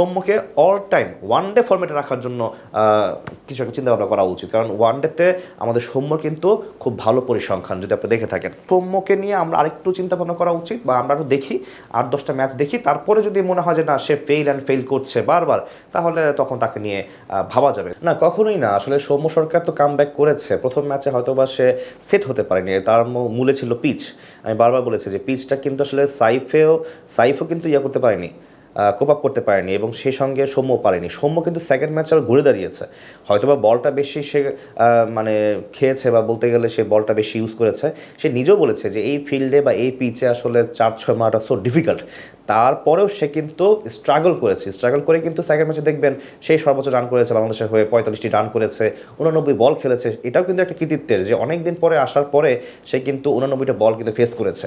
সৌম্যকে all time one day ফর্মেটে রাখার জন্য কিছু একটা চিন্তা ভাবনা করা উচিত। কারণ ওয়ান ডেতে আমাদের সৌম্য কিন্তু খুব ভালো পরিসংখ্যান, যদি আপনি দেখে থাকেন। সৌম্যকে নিয়ে আমরা আরেকটু চিন্তা ভাবনা করা উচিত, বা আমরা একটু দেখি, আট দশটা ম্যাচ দেখি, তারপরে যদি মনে হয় যে না, সে ফেইল অ্যান্ড ফেইল করছে বারবার, তাহলে তখন তাকে নিয়ে ভাবা যাবে। না, কখনোই না। আসলে সৌম্য সরকার তো কাম ব্যাক করেছে। প্রথম ম্যাচে হয়তো বা সে সেট হতে পারেনি। তার মূলে ছিল পিচ আমি বারবার বলেছি যে পিচটা কিন্তু আসলে সাইফেও সাইফও কিন্তু ইয়ে করতে পারেনি। কোপ আপ করতে পারেনি এবং সেই সঙ্গে সৌম্য পারেনি। সৌম্য কিন্তু সেকেন্ড ম্যাচ আর ঘুরে দাঁড়িয়েছে। হয়তোবা বলটা বেশি সে মানে খেয়েছে বা বলতে গেলে সে বলটা বেশি ইউজ করেছে। সে নিজেও বলেছে যে এই ফিল্ডে বা এই পিচে আসলে চার ছয় মারাটা সো ডিফিকাল্ট তারপরেও সে কিন্তু স্ট্রাগল করেছে। স্ট্রাগল করে কিন্তু সেকেন্ড ম্যাচে দেখবেন সেই সর্বোচ্চ রান করেছে বাংলাদেশের হয়ে, পঁয়তাল্লিশটি রান করেছে, উননব্বই বল খেলেছে। এটাও কিন্তু একটা কৃতিত্বের যে অনেক দিন পরে আসার পরে সে কিন্তু উননব্বইটা বল কিন্তু ফেস করেছে।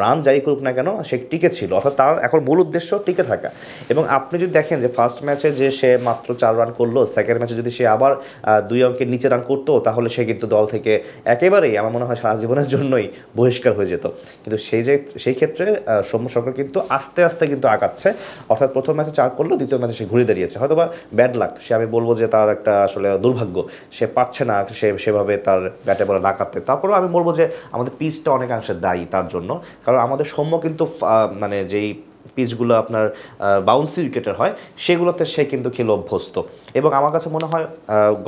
রান যাই করুক না কেন, সে টিকে ছিল। অর্থাৎ তার এখন মূল উদ্দেশ্য টিকে থাকা। এবং আপনি যদি দেখেন যে ফার্স্ট ম্যাচে যে সে মাত্র চার রান করল সেকেন্ড ম্যাচে যদি সে আবার দুই অঙ্কের নিচে রান করতো, তাহলে সে কিন্তু দল থেকে একেবারেই আমার মনে হয় সারা জীবনের জন্যই বহিষ্কার হয়ে যেত। কিন্তু সেই যে, সেই ক্ষেত্রে সৌম্য সরকার কিন্তু আস্তে আস্তে আস্তে কিন্তু আগাচ্ছে। অর্থাৎ প্রথম ম্যাচে চার করল, দ্বিতীয় ম্যাচে সে ঘুরে দাঁড়িয়েছে। হয়তো বা ব্যাড লাক সে আমি বলব যে তার একটা আসলে দুর্ভাগ্য। সে পারছে না সে সেভাবে তার ব্যাটে বলে না কাটতে। তারপরেও আমি বলব যে আমাদের পিচটা অনেকাংশে দায়ী তার জন্য। কারণ আমাদের সৌম্য কিন্তু মানে যেই পিচগুলো আপনার বাউন্সি উইকেটের হয়, সেগুলোতে সে কিন্তু খেলে অভ্যস্ত। এবং আমার কাছে মনে হয়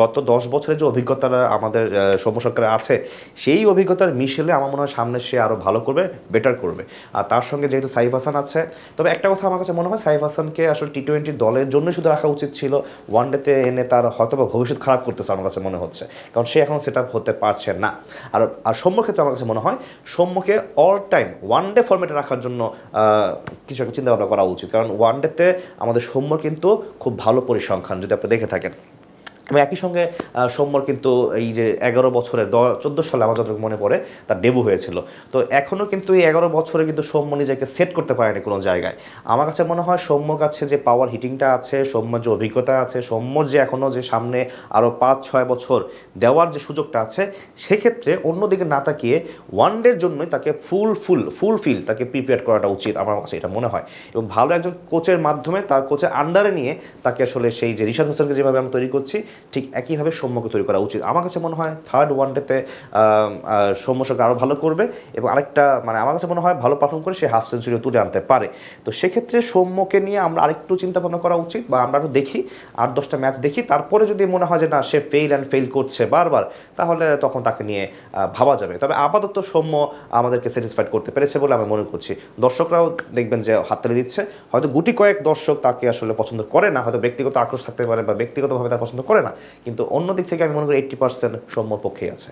গত দশ বছরের যে অভিজ্ঞতাটা আমাদের সৌম্য সরকারের আছে, সেই অভিজ্ঞতার মিশেলে আমার মনে হয় সামনে সে আরও ভালো করবে বেটার করবে। আর তার সঙ্গে যেহেতু সাইফ হাসান আছে, তবে একটা কথা আমার কাছে মনে হয়, সাইফ হাসানকে আসলে টি টোয়েন্টি দলের জন্য শুধু রাখা উচিত ছিল ওয়ান ডেতে এনে তার হয়তো বা ভবিষ্যৎ খারাপ করতেছে আমার কাছে মনে হচ্ছে। কারণ সে এখন সেটা হতে পারছে না। আর আর সৌম্যর ক্ষেত্রে আমার কাছে মনে হয়, সৌম্যকে অল টাইম ওয়ান ডে ফর্মেটে রাখার জন্য কিছু একটা চিন্তা ভাবনা করা উচিত। কারণ ওয়ানডেতে আমাদের সৌম্য কিন্তু খুব ভালো পরিসংখ্যান যদি আপনি দেখে থাকেন। এবং একই সঙ্গে সৌম্যর কিন্তু এই যে এগারো বছরের চোদ্দ সালে আমার যতটুকু মনে পড়ে, তার ডেবু হয়েছিল। তো এখনও কিন্তু এই এগারো বছরে কিন্তু সৌম্য নিজেকে সেট করতে পারেনি কোনো জায়গায়। আমার কাছে মনে হয় সৌম্যর কাছে যে পাওয়ার হিটিংটা আছে, সৌম্যর যে অভিজ্ঞতা আছে, সৌম্যর যে এখনও যে সামনে আরও পাঁচ, ছয় বছর দেওয়ার যে সুযোগটা আছে, সেক্ষেত্রে অন্যদিকে না তাকিয়ে ওয়ান ডের জন্যই তাকে ফুল ফুল ফুল ফিল তাকে প্রিপেয়ার করাটা উচিত আমার কাছে এটা মনে হয়। এবং ভালো একজন কোচের মাধ্যমে তার কোচের আন্ডারে নিয়ে তাকে আসলে সেই যে রিশাদ হোসেনকে যেভাবে আমি তৈরি করছি ঠিক একইভাবে সৌম্যকে তৈরি করা উচিত। আমার কাছে মনে হয় থার্ড ওয়ানডেতে সৌম্য সরকার আরও ভালো করবে এবং আরেকটা মানে আমার কাছে মনে হয় ভালো পারফর্ম করে সে হাফ সেঞ্চুরিও তুলে আনতে পারে। তো সেক্ষেত্রে সৌম্যকে নিয়ে আমরা আরেকটু চিন্তা ভাবনা করা উচিত বা আমরা একটু দেখি, আট দশটা ম্যাচ দেখি। তারপরে যদি মনে হয় যে না, সে ফেইল অ্যান্ড ফেইল করছে বারবার, তাহলে তখন তাকে নিয়ে ভাবা যাবে। তবে আপাতত সৌম্য আমাদেরকে স্যাটিসফাইড করতে পেরেছে বলে আমি মনে করছি। দর্শকরাও দেখবেন যে হাততালি দিচ্ছে। হয়তো গুটি কয়েক দর্শক তাকে আসলে পছন্দ করে না, হয়তো ব্যক্তিগত আক্রোশ থাকতে পারে বা ব্যক্তিগতভাবে তার পছন্দ করে না। কিন্তু অন্য দিক থেকে আমি মনে করি এইটটি পার্সেন্ট সৌম্যর পক্ষেই আছে।